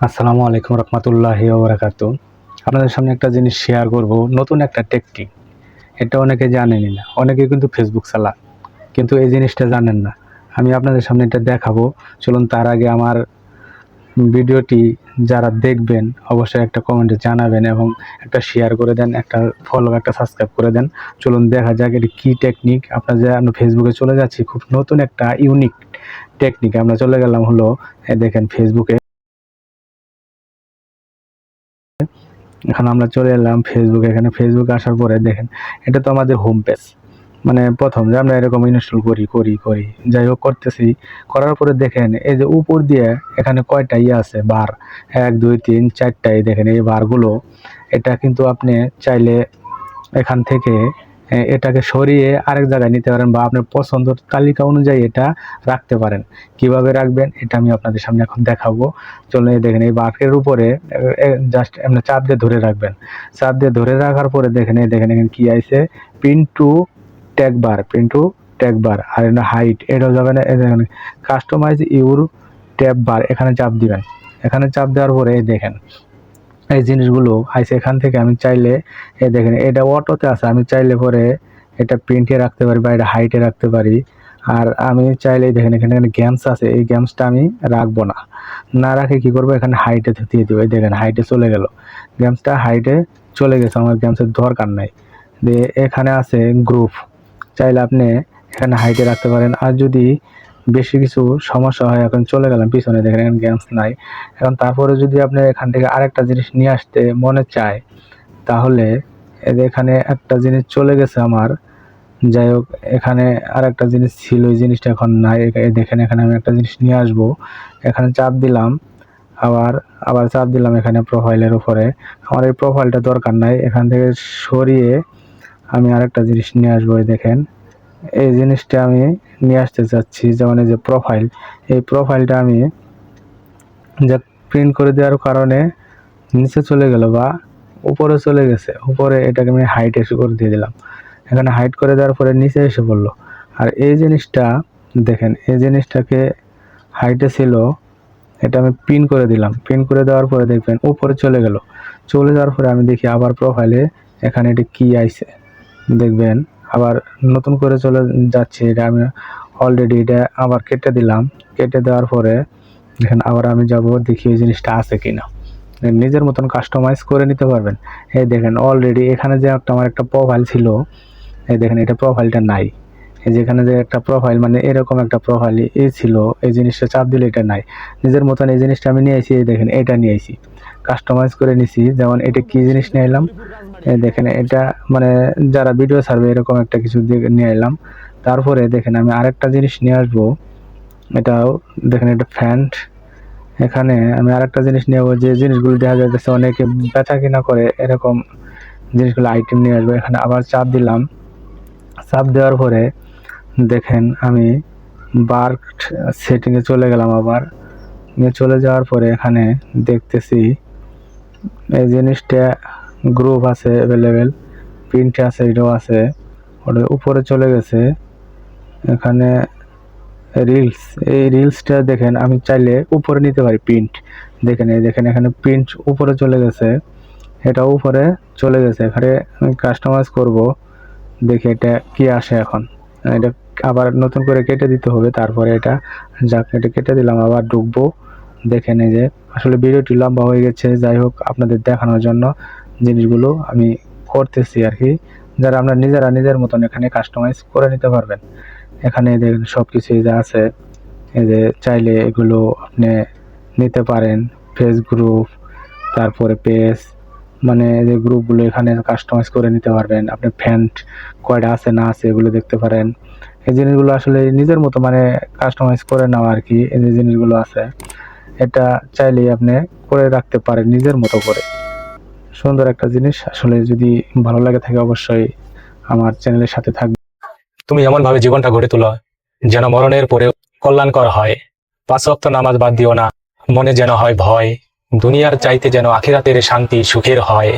আসসালামু আলাইকুম রহমতুল্লাহ ওবরাকাত আপনাদের সামনে একটা জিনিস শেয়ার করব, নতুন একটা টেকনিক এটা অনেকে জানেনই না, অনেকে কিন্তু ফেসবুক চালান, কিন্তু এই জিনিসটা জানেন না। আমি আপনাদের সামনে এটা দেখাবো। চলুন তার আগে আমার ভিডিওটি যারা দেখবেন, অবশ্যই একটা কমেন্টে জানাবেন এবং একটা শেয়ার করে দেন, একটা ফলো একটা সাবস্ক্রাইব করে দেন। চলুন দেখা যাক এটি কী টেকনিক আপনার যে আমরা ফেসবুকে চলে যাচ্ছি, খুব নতুন একটা ইউনিক টেকনিক আমরা চলে গেলাম হলো দেখেন ফেসবুকে এখন আমরা চলে এলাম ফেসবুকে এখানে ফেসবুকে আসার পরে দেখেন, এটা তো আমাদের হোম পেজ মানে প্রথম যে আমরা এরকম ইনস্টল করি করি করি। যাই হোক, করতেছি। করার পরে দেখেন, এই যে উপর দিয়ে এখানে কয়টা ইয়ে আছে? বার। এক, দুই, তিন, চারটাই দেখেন এই বারগুলো এটা কিন্তু আপনি চাইলে এখান থেকে এটাকে সরিয়ে আরেক জায়গায় নিতে পারেন বা আপনার পছন্দের তালিকা অনুযায়ী এটা রাখতে পারেন। কীভাবে রাখবেন এটা আমি আপনাদের সামনে এখন দেখাবো। এই দেখেন এই বাকের উপরে জাস্ট এমনি চাপ দিয়ে ধরে রাখবেন। চাপ দিয়ে ধরে রাখার পরে দেখেন, এই দেখেন এখানে কি আইছে? Pin to tag bar pin to tag bar আর এটা হাইট এটা যাবে না দেখেন কাস্টমাইজ ইউর ট্যাব বার এখানে চাপ দিবেন। এখানে চাপ দেওয়ার পরে দেখেন এই জিনিসগুলো আইসে এখান থেকে আমি চাইলে, এই দেখেন, এটা অটোতে আছে, আমি চাইলে পরে এটা প্রিন্টে রাখতে পারি বা এটা হাইটে রাখতে পারি। আর আমি চাইলে দেখেন, এখানে এখানে গেমস আছে, এই গেমসটা আমি রাখব না। না রাখে কি করব? এখানে হাইটে দিয়ে দেবো, এই দেখেন হাইটে চলে গেল। গেমসটা হাইটে চলে গেছে, আমার গেমসের দরকার নাই। দিয়ে এখানে আছে গ্রুপ চাইলে আপনি এখানে হাইটে রাখতে পারেন। আর যদি বেশি কিছু সমস্যা হয়, এখন চলে গেলাম, পিছনে দেখেন, এখন গেমস নাই। এখন তারপরে যদি আপনি এখান থেকে আরেকটা জিনিস নিয়ে আসতে মনে চায়, তাহলে এখানে একটা জিনিস চলে গেছে আমার। যাই হোক, এখানে আরেকটা জিনিস ছিল ওই জিনিসটা এখন নাই। দেখেন, এখানে আমি একটা জিনিস নিয়ে আসব। এখানে চাপ দিলাম, আবার আবার চাপ দিলাম এখানে প্রোফাইলের উপরে। আমার এই প্রোফাইলটা দরকার নাই। এখান থেকে সরিয়ে আমি আরেকটা জিনিস নিয়ে আসব দেখেন। এই জিনিসটা আমি নিয়ে আসতে চাচ্ছি, যেমন এই যে প্রোফাইল এই প্রোফাইলটা আমি যা প্রিন্ট করে দেওয়ার কারণে নিচে চলে গেল বা উপরে চলে গেছে, উপরে এটাকে আমি হাইট এসে করে দিয়ে দিলাম। এখানে হাইট করে দেওয়ার পরে নিচে এসে পড়ল। আর এই জিনিসটা দেখেন, এই জিনিসটাকে হাইটে ছিল, এটা আমি পিন করে দিলাম। পিন করে দেওয়ার পরে দেখবেন উপরে চলে গেল। চলে যাওয়ার পরে আমি দেখি আবার প্রোফাইলে এখানে এটি কি আইছে। দেখবেন আবার নতুন করে চলে যাচ্ছে, এটা আমি অলরেডি এটা আবার কেটে দিলাম। কেটে দেওয়ার পরে দেখেন আবার আমি যাব, দেখি এই জিনিসটা আছে কিনা। নিজের মতন কাস্টমাইজ করে নিতে পারবেন। এই দেখেন অলরেডি এখানে যে একটা, আমার একটা প্রোফাইল ছিল, এই দেখেন এটা প্রোফাইলটা নাই। যেখানে যে একটা প্রোফাইল মানে এরকম একটা প্রোফাইল এই ছিল, এই জিনিসটা চাপ দিলে এটা নাই। নিজের মতন এই জিনিসটা আমি নিয়ে আসি দেখেন, এটা নিয়ে আসি কাস্টমাইজ করে নিছি, যেমন এটা কি জিনিস নিয়ে এলাম দেখেন, এটা মানে যারা ভিডিও সার্ভে এরকম একটা কিছু নিয়ে এলাম তারপরে দেখেন, আমি আরেকটা জিনিস নিয়ে আসব। এটাও, দেখেন, এটা ফ্যান্ট এখানে আমি আরেকটা জিনিস নিয়ে যে জিনিসগুলো দেখা যাচ্ছে অনেকে বেচা কিনা করে, এরকম জিনিসগুলো আইটেম নিয়ে আসব। এখানে আবার চাপ দিলাম। চাপ দেওয়ার পরে দেখেন, আমি বার্ক সেটিংয়ে চলে গেলাম আবার। চলে যাওয়ার পরে এখানে দেখতেছি এই জিনিসটা গ্রুপ আছে অ্যাভেলেবেল প্রিন্ট আছে, এটাও আছে। ওটা উপরে চলে গেছে। এখানে রিলস এই রিলসটা দেখেন, আমি চাইলে উপরে নিতে পারি প্রিন্ট দেখেন, এই দেখেন, এখানে প্রিন্ট উপরে চলে গেছে। এটা উপরে চলে গেছে। এখানে আমি কাস্টমাইজ করব। দেখি এটা কি আসে এখন। এটা আবার নতুন করে কেটে দিতে হবে, তারপরে এটা যাক, এটা কেটে দিলাম, আবার ঢুকবো। দেখে এই যে, আসলে ভিডিওটি লম্বা হয়ে গেছে, যাই হোক, আপনাদের দেখানোর জন্য জিনিসগুলো আমি করতেছি আর কি। যারা আপনার নিজেরা নিজের মতন এখানে কাস্টমাইজ করে নিতে পারবেন। এখানে দেখেন সব কিছুই যা আছে, এই যে চাইলে এগুলো আপনি নিতে পারেন ফেস গ্রুপ তারপরে পেজ মানে যে গ্রুপগুলো এখানে কাস্টমাইজ করে নিতে পারবেন। আপনি ফ্যান্ট কয়টা আছে না আছে এগুলো দেখতে পারেন। এই জিনিসগুলো আসলে নিজের মতো মানে কাস্টমাইজ করে নেওয়া আর কি, এই যে জিনিসগুলো আছে, এটা চাইলেই আপনি করে রাখতে পারেন নিজের মতো করে। সুন্দর একটা জিনিস, আসলে যদি ভালো লাগে থাকে অবশ্যই আমার চ্যানেলের সাথে থাকবে তুমি এমন ভাবে জীবনটা গড়ে তোলো যেন মরণের পরে কল্যাণকর হয়। পাঁচ ওয়াক্ত নামাজ বাদ দিও না, মনে যেন হয় ভয়, দুনিয়ার চাইতে যেন আখিরাতের শান্তি সুখের হয়।